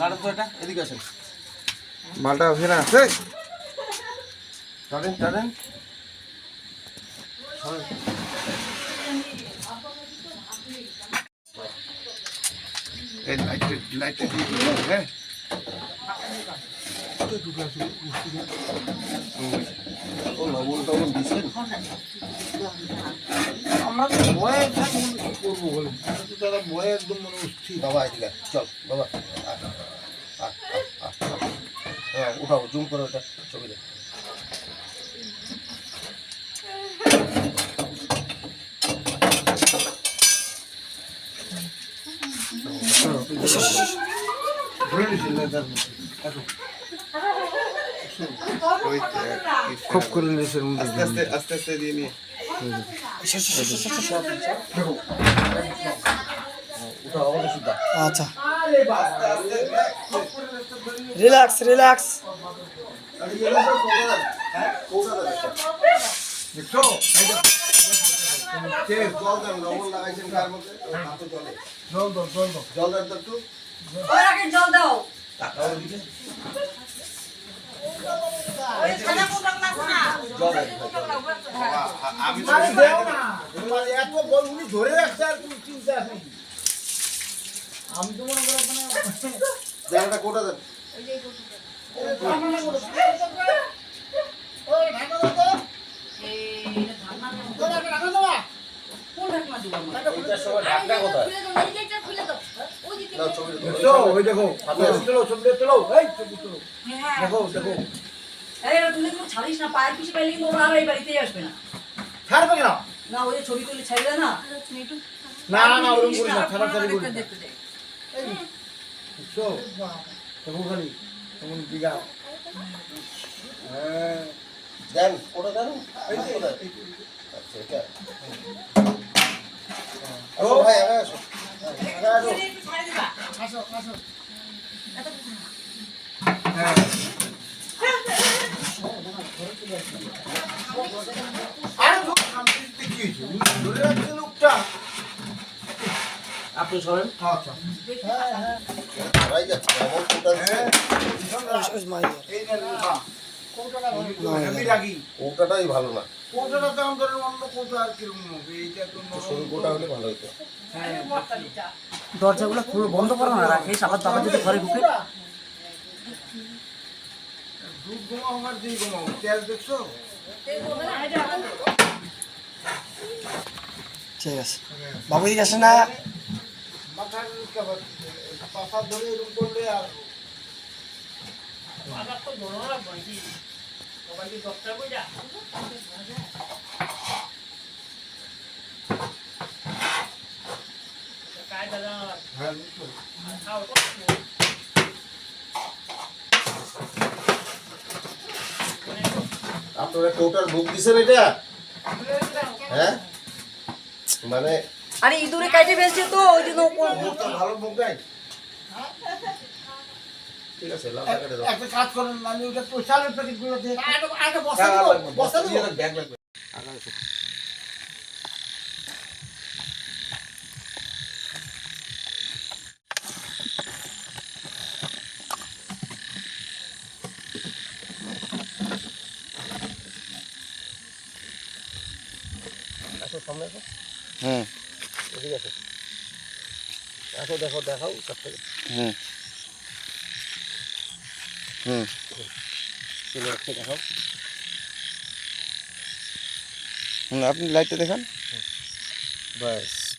কারণ তো এটা এদিকে আসেন। মালটা ওখানে আছে? টানেন টানেন। লাইট লাইটে দিয়ে লবণ টবণ আমরা তো ভয়ে থাকি করব বলে। দাদা ভয়ে একদম মানে অস্থির বাবা এদিকে চল বাবা। হ্যাঁ উঠাও জুম করে ওটা ছবি দেখ ধরে নিয়েছি লেদার মধ্যে এত ওই তো, খুব করে নিয়েছে আস্তে আস্তে আস্তে আস্তে দিয়ে নিয়ে। আচ্ছা। Relax relax. জল দাও জল দাও জল দাও জল দেও। আমি তো মনে করো মানে একটা কোটা দেন। কোন ঢাকনা ঢাকনা কোথায় খুলে দাও এই যেটা খুলে দাও ওই যে না ওই দেখো এই হ্যাঁ। দেখো দেখো। এই তুমি তুমি ছাড়িস না পায়ের পিছে পাইলে কিন্তু ওরা আর এই বাড়িতেই আসবে না। ছাড়বে কেন? না ওই ছবি তুলে ছেড়ে না। না না না ওরকম করি না ছাড়াছাড়ি করি না। দেখতে দে। দেখছ দেখো খালি কেমন দিঘা। হ্যাঁ। দেন কোটা দেন। এই যে কোটা আচ্ছা এটা। আসো ভাই আগে আসো। হ্যাঁ আপনি সরেন আচ্ছা ভালো না কোটাটা তো আমাদের অন্য কোটা আর কীরকম হবে? এইটা তো সরু কোটা হলে ভালো হতো। দরজাগুলো খুলে বন্ধ করো না রাখিস আবার বাবা যদি ঘরে ঢুকে। দুধ ঘুমাও আমার দিয়ে ঘুমাও তেল দেখছ? ঠিক আছে। বাবু দিকে আসে না মাথার পাশা ধরে এরকম করলে আর হ্যাঁ বুঝছ? আপনারা কোটার বুক দিছেন এটা? হ্যাঁ? মানে আরে ইঁদুরে কাটে ফেলছে তো ওই জন্য ভালো মুখ দেয়। ঠিক আছে লাল টাকাটা দাও। একটা কাজ করেন আমি ওটা চালের প্যাকেট দিয়ে আগে আগে বসা দেবো? বসা দেবো? ব্যাগ লাগবে। আসো সামনে আসো। হুম এদিকে আসো। আসো দেখো দেখাও কাছ থেকে হুম হুম। চলে যাচ্ছে হুম আপনি লাইটটা দেখান। ব্যাস